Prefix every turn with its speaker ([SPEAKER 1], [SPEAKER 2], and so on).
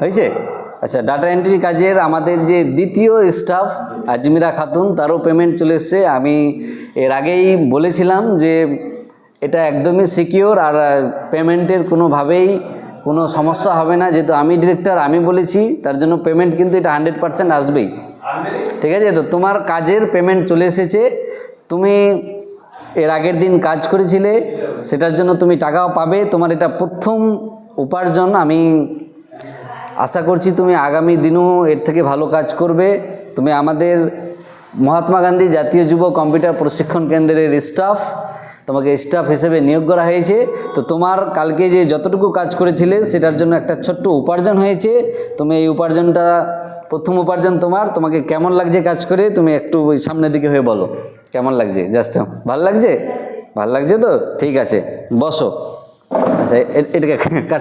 [SPEAKER 1] হয়েছে? আচ্ছা data entry কাজের আমাদের যে দ্বিতীয় স্টাফ আজমিরা খাতুন, তারও পেমেন্ট চলে এসছে। আমি এর আগেই বলেছিলাম যে এটা একদমই সিকিওর আর পেমেন্টের কোনোভাবেই কোনো সমস্যা হবে না। যেহেতু আমি ডিরেক্টর আমি বলেছি, তার জন্য পেমেন্ট কিন্তু এটা হান্ড্রেড পার্সেন্ট আসবেই। ঠিক আছে? তো তোমার কাজের পেমেন্ট চলে এসেছে। তুমি এর আগের দিন কাজ করেছিলে, সেটার জন্য তুমি টাকাও পাবে। তোমার এটা প্রথম উপার্জন, আমি আশা করছি তুমি আগামী দিনেও এর থেকে ভালো কাজ করবে। তুমি আমাদের মহাত্মা গান্ধী জাতীয় যুব কম্পিউটার প্রশিক্ষণ কেন্দ্রের স্টাফ তোমাকে স্টাফ হিসেবে নিয়োগ করা হয়েছে। তো তোমার কালকে যে যতটুকু কাজ করেছিলে, সেটার জন্য একটা ছোট্ট উপার্জন হয়েছে। তুমি এই উপার্জনটা, প্রথম উপার্জন তোমার। তোমাকে কেমন লাগছে কাজ করে, তুমি একটু ওই সামনের দিকে হয়ে বলো। কেমন লাগছে? জাস্ট ভালো লাগছে? ভালো লাগছে তো? ঠিক আছে, বসো। আচ্ছা এটাকে কাট